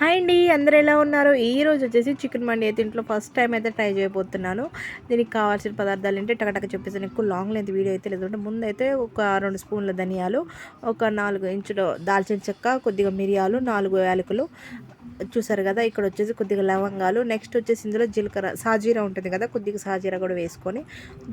Hi అండి అందరు ఎలా ఉన్నారు? ఈ రోజు వచ్చేసి చికెన్ మండి అయితే ఇంట్లో ఫస్ట్ టైం అయితే ట్రై చేయబోతున్నాను. దీనికి కావాల్సిన పదార్థాలు ఏంటి టకటక చెప్పేసి ఎక్కువ లాంగ్ లెంత్ వీడియో అయితే లేదు. ముందు అయితే ఒక రెండు స్పూన్ల ధనియాలు ఒక నాలుగు ఇంచులు దాల్చిన చెక్క కొద్దిగా మిరియాలు నాలుగు యాలకులు. చూసారు కదా ఇక్కడ వచ్చేసి కొద్దిగా లవంగాలు. నెక్స్ట్ వచ్చేసి ఇందులో జీలకర్ర సాజీరా ఉంటుంది కదా కొద్దిగా సాజీరా కూడా వేసుకొని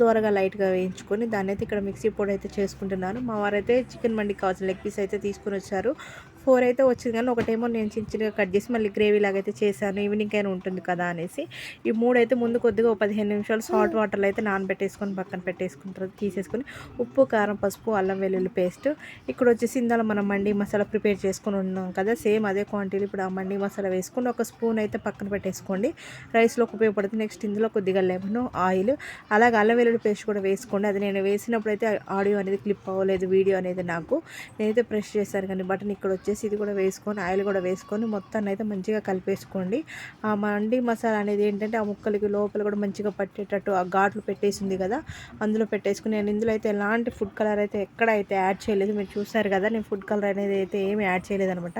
దూరగా లైట్గా వేయించుకొని దాన్ని అయితే ఇక్కడ మిక్సీ పొడి అయితే చేసుకుంటున్నాను. మా వారైతే చికెన్ మండికి కావాల్సిన లెగ్ పీస్ అయితే తీసుకుని వచ్చారు. ఫోర్ అయితే వచ్చింది కానీ ఒకటేమో నేను చిన్న చిన్నగా కట్ చేసి మళ్ళీ గ్రేవీ లాగా అయితే చేశాను. ఈవినింగ్ అయినా ఉంటుంది కదా అనేసి. ఈ మూడు అయితే ముందు కొద్దిగా పదిహేను నిమిషాలు సాల్ట్ వాటర్లో అయితే నానబెట్టేసుకొని పక్కన పెట్టేసుకుంటారు తీసేసుకొని ఉప్పు కారం పసుపు అల్లం వెల్లుల్లి పేస్ట్. ఇక్కడ వచ్చేసి ఇందులో మనం మండి మసాలా ప్రిపేర్ చేసుకొని ఉన్నాం కదా సేమ్ అదే క్వాంటిటీ ఇప్పుడు ఆ మండి మసాలా వేసుకొని ఒక స్పూన్ అయితే పక్కన పెట్టేసుకోండి. రైస్లోకి ఉపయోగపడుతుంది. నెక్స్ట్ ఇందులో కొద్దిగా లెమన్ ఆయిల్. అలాగే అల్లం వెల్లుల్లి పేస్ట్ కూడా వేసుకోండి. అది నేను వేసినప్పుడు అయితే ఆడియో అనేది క్లిప్ అవ్వలేదు వీడియో అనేది నాకు. నేనైతే ప్రెస్ చేశాను కానీ బటన్ ఇక్కడ వచ్చేసి ఇది కూడా వేసుకొని ఆయిల్ కూడా వేసుకొని మొత్తాన్ని అయితే మంచిగా కలిపేసుకోండి. ఆ మండి మసాలా అనేది ఏంటంటే ఆ ముక్కలకి లోపల కూడా మంచిగా పట్టేటట్టు ఆ ఘాట్లు పెట్టేసింది కదా అందులో పెట్టేసుకుని నేను ఇందులో అయితే ఎలాంటి ఫుడ్ కలర్ అయితే ఎక్కడ అయితే యాడ్ చేయలేదు మీరు చూసారు కదా నేను ఫుడ్ కలర్ అనేది అయితే ఏమి యాడ్ చేయలేదు అనమాట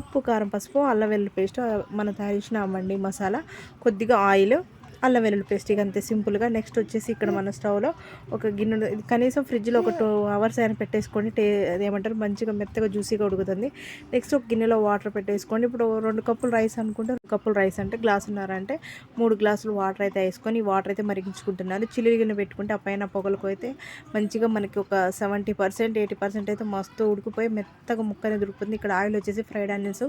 ఉప్పు కారం పసుపు అల్లం వెల్లుల్లి పేస్ట్ మనం తయారు చేసిన మండి మసాలా కొద్దిగా ఆయిల్ అల్లం వెల్లుల్లి పేస్ట్ ఇక అంతే సింపుల్గా. నెక్స్ట్ వచ్చేసి ఇక్కడ మన స్టవ్లో ఒక గిన్నె కనీసం ఫ్రిడ్జ్లో ఒక టూ అవర్స్ అయినా పెట్టేసుకొని టే అదేమంటారు? మంచిగా మెత్తగా జ్యూసీగా ఉడుకుతుంది. నెక్స్ట్ ఒక గిన్నెలో వాటర్ పెట్టేసుకోండి. ఇప్పుడు రెండు కప్పులు రైస్ అనుకుంటే కప్పులు రైస్ అంటే గ్లాస్ అంటే మూడు గ్లాసులు వాటర్ అయితే వేసుకొని వాటర్ అయితే మరిగించుకుంటున్నారు చిల్లి గిన్నె పెట్టుకుంటే ఆ పైన పొగలకు అయితే మంచిగా మనకి ఒక సెవెంటీ పర్సెంట్ ఎయిటీ పర్సెంట్ అయితే మస్తు ఉడికిపోయి మెత్తగా ముక్క అనేది ఉడుకుతుంది ఇక్కడ ఆయిల్ వచ్చేసి ఫ్రైడ్ ఆనియన్స్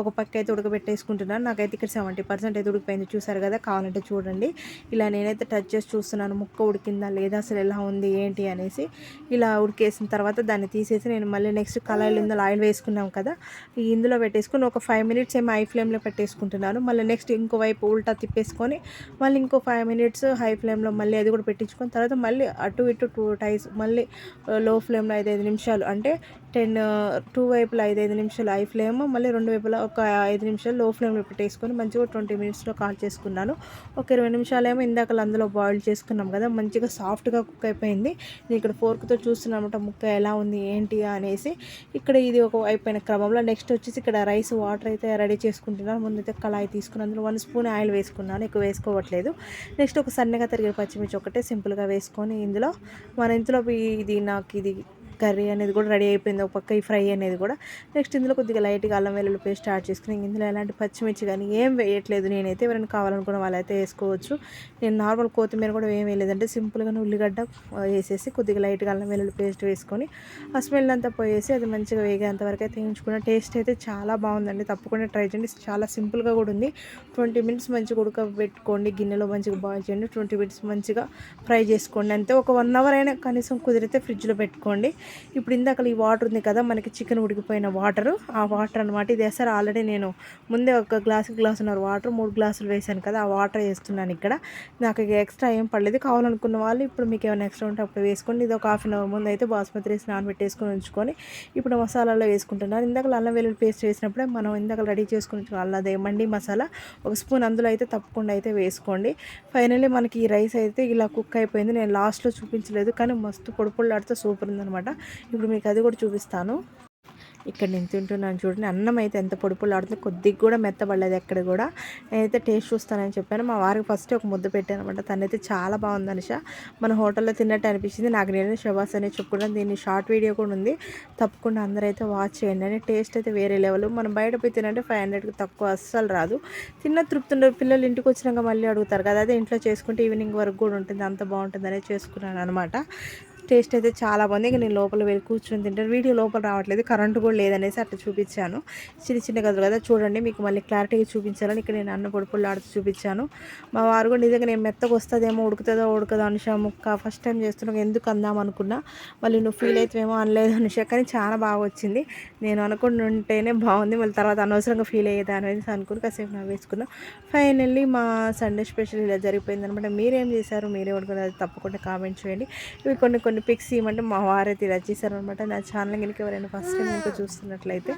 ఒక పక్క అయితే ఉడకబెట్టేసుకుంటున్నాను. నాకైతే ఇక్కడ సెవెంటీ పర్సెంట్ అయితే ఉడికిపోయింది. చూసారు కదా కావాలంటే చూడండి. ఇలా నేనైతే టచ్ చేసి చూస్తున్నాను ముక్క ఉడికిందా లేదా అసలు ఎలా ఉంది ఏంటి అనేసి. ఇలా ఉడికేసిన తర్వాత దాన్ని తీసేసి నేను మళ్ళీ నెక్స్ట్ కళాయిలు ఇందులో ఆయిల్ వేసుకున్నాం కదా ఇందులో పెట్టేసుకుని ఒక ఫైవ్ మినిట్స్ ఏమో ఐ ఫ్లేమ్లో పెట్టేసుకుంటున్నాను. మళ్ళీ నెక్స్ట్ ఇంకో వైపు ఉల్టా తిప్పేసుకొని మళ్ళీ ఇంకో ఫైవ్ మినిట్స్ హై ఫ్లేమ్లో మళ్ళీ అది కూడా పెట్టించుకొని తర్వాత మళ్ళీ అటు ఇటు టూ టైస్ మళ్ళీ uh, లో ఫ్లేమ్లో ఐదు ఐదు నిమిషాలు అంటే టెన్ టూ uh, వైపులా ఐదు ఐదు నిమిషాలు హై ఫ్లేమ్ మళ్ళీ రెండు వైపులా ఒక ఐదు నిమిషాలు లో ఫ్లేమ్లో పెట్టేసుకొని మంచిగా ట్వంటీ మినిట్స్లో కాల్ చేసుకున్నాను. ఒక ఇరవై నిమిషాలేమో ఇందాక అందులో బాయిల్ చేసుకున్నాం కదా మంచిగా సాఫ్ట్గా కుక్ అయిపోయింది. నేను ఇక్కడ ఫోర్క్తో చూస్తున్నానమాట ముక్క ఎలా ఉంది ఏంటి అనేసి. ఇక్కడ ఇది ఒక అయిపోయిన క్రమంలో నెక్స్ట్ వచ్చేసి ఇక్కడ రైస్ వాటర్ అయితే రెడీ చేసుకుంటున్నాను. ముందైతే కళాయి తీసుకుని అందులో వన్ స్పూన్ ఆయిల్ వేసుకున్నాను ఎక్కువ వేసుకోవట్లేదు. నెక్స్ట్ ఒక సన్నగా తరిగిన పచ్చిమిర్చి ఒకటే సింపుల్గా వేసుకొని ఇందులో మన ఇంట్లో ఇది నాకు ఇది కర్రీ అనేది కూడా రెడీ అయిపోయింది. ఒక పక్క ఈ ఫ్రై అనేది కూడా. నెక్స్ట్ ఇందులో కొద్దిగా లైట్గా అల్లం వెల్లుల్లి పేస్ట్ యాడ్ చేసుకుని ఇందులో ఎలాంటి పచ్చిమిర్చి కానీ ఏం వేయట్లేదు నేనైతే. ఎవరైనా కావాలనుకున్న వాళ్ళైతే వేసుకోవచ్చు. నేను నార్మల్ కొత్తిమీర కూడా ఏం వేయలేదంటే సింపుల్గానే ఉల్లిగడ్డ వేసేసి కొద్దిగా లైట్గా అల్లం వెల్లుల్లి పేస్ట్ వేసుకొని ఆ స్మెల్ అంతా పోయేసి అది మంచిగా వేగేంత వరకు అయితే వేయించుకున్న టేస్ట్ అయితే చాలా బాగుందండి. తప్పకుండా ట్రై చేయండి. చాలా సింపుల్గా కూడా ఉంది. ట్వంటీ మినిట్స్ మంచిగా ఉడకబెట్టుకోండి. గిన్నెలో మంచిగా బాయిల్ చేయండి. ట్వంటీ మినిట్స్ మంచిగా ఫ్రై చేసుకోండి. అంతే. ఒక వన్ అవర్ అయినా కనీసం కుదిరితే ఫ్రిడ్జ్లో పెట్టుకోండి. ఇప్పుడు ఇందాక ఈ వాటర్ ఉంది కదా మనకి చికెన్ ఉడికిపోయిన వాటర్. ఆ వాటర్ అనమాట ఇది వేసారు ఆల్రెడీ నేను ముందే ఒక గ్లాస్ గ్లాస్ ఉన్నారు వాటర్ మూడు గ్లాసులు వేసాను కదా ఆ వాటర్ వేస్తున్నాను ఇక్కడ. నాకు ఎక్స్ట్రా ఏం పడలేదు. కావాలనుకున్న వాళ్ళు ఇప్పుడు మీకు ఏమైనా ఎక్స్ట్రా ఉంటే అప్పుడు వేసుకోండి. ఇది ఒక హాఫ్ అన్ అవర్ ముందు అయితే బాస్మతి రైస్ నానబెట్టేసుకొని ఉంచుకొని ఇప్పుడు మసాలాలో వేసుకుంటున్నాను. ఇందాక అల్లం వెల్లుల్లి పేస్ట్ వేసినప్పుడే మనం ఇందాక రెడీ చేసుకుని అల్లదే మండి మసాలా ఒక స్పూన్ అందులో అయితే తప్పకుండా అయితే వేసుకోండి. ఫైనల్లీ మనకి ఈ రైస్ అయితే ఇలా కుక్ అయిపోయింది. నేను లాస్ట్లో చూపించలేదు కానీ మస్తు పొడి పొడిలాడితే సూపర్ ఉందనమాట ఇప్పుడు మీకు అది కూడా చూపిస్తాను. ఇక్కడ నేను తింటున్నాను చూడండి. అన్నం అయితే ఎంత పొడి ఆడుతుంది. కొద్దిగా కూడా మెత్తబడలేదు ఎక్కడ కూడా. నేనైతే టేస్ట్ చూస్తానని చెప్పాను. మా వారికి ఫస్ట్ ఒక ముద్ద పెట్టాను అనమాట తనైతే చాలా బాగుంది అనిష. మన హోటల్లో తిన్నట్టు అనిపించింది. నాకు నేను శబాస్ అనేది చెప్పుకున్నాను. దీన్ని షార్ట్ వీడియో కూడా ఉంది. తప్పకుండా అందరూ అయితే వాచ్ చేయండి. అని టేస్ట్ అయితే వేరే లెవెల్. మనం బయట పోయి తినంటే ఫైవ్ హండ్రెడ్కి తక్కువ అస్సలు రాదు. తిన్న తృప్తి ఉండదు పిల్లలు ఇంటికి వచ్చినాక మళ్ళీ అడుగుతారు కదా. అదే ఇంట్లో చేసుకుంటే ఈవినింగ్ వరకు కూడా ఉంటుంది. అంత బాగుంటుంది అనేది చేసుకున్నాను అనమాట టేస్ట్ అయితే చాలా బాగుంది. ఇంకా నేను లోపల వెళ్ళి కూర్చొని తింటాను. వీడియో లోపల రావట్లేదు. కరెంటు కూడా లేదనేసి అట్లా చూపించాను. చిన్న చిన్న కథలు కదా. చూడండి మీకు మళ్ళీ క్లారిటీగా చూపించాలని ఇక్కడ నేను అన్న పొడి పొడి ఆడుతూ చూపించాను. మా వారు కూడా నిజంగా నేను మెత్తగా వస్తుందేమో ఉడుకుతుందో ఉడకదో అనుషా ముక్క ఫస్ట్ టైం చేస్తున్నావు. ఎందుకు అందాం అనుకున్నా. మళ్ళీ నువ్వు ఫీల్ అవుతావేమో అనలేదు అనుషా కానీ చాలా బాగా వచ్చింది. నేను అనుకుంటుంటేనే బాగుంది. మళ్ళీ తర్వాత అనవసరంగా ఫీల్ అయ్యేదా అనేసి అనుకుని కాసేపు నా వేసుకున్నా. ఫైనల్లీ మా సండే స్పెషల్ ఇలా జరిగిపోయింది అనమాట మీరేం చేశారు? మీరే అది తప్పకుండా కామెంట్ చేయండి. ఇవి కొన్ని కొన్ని కొన్ని పిక్స్ ఇవ్వమంటే మా వారైతే ఇలా చేశారనమాట నా ఛానల్ కనుక ఎవరైనా ఫస్ట్ టైం కనుక చూస్తున్నట్లయితే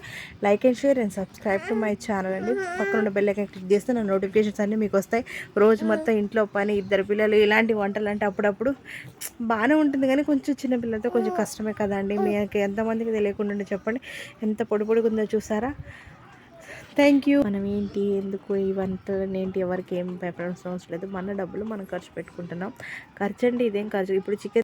like and share and subscribe to my channel అండి. పక్కన ఉన్న బెల్ ఐకన్ క్లిక్ చేస్తే నా నోటిఫికేషన్స్ అన్నీ మీకు వస్తాయి. రోజు మొత్తం ఇంట్లో పని ఇద్దరు పిల్లలు ఇలాంటి వంటలు అంటే అప్పుడప్పుడు బాగానే ఉంటుంది కానీ కొంచెం చిన్న పిల్లలతో కొంచెం కష్టమే కదండి. మీకు ఎంతమందికి తెలియకుండా చెప్పండి. ఎంత పొడి పొడిగా ఉందో చూసారా? థ్యాంక్ యూ మనం ఏంటి ఎందుకు ఇవంతా ఏంటి ఎవరికి ఏం పెట్టాల్సిన అవసరం లేదు. మన డబ్బులు మనం ఖర్చు పెట్టుకుంటున్నాం. ఖర్చు అంటే ఇదేం ఖర్చు? ఇప్పుడు చికెన్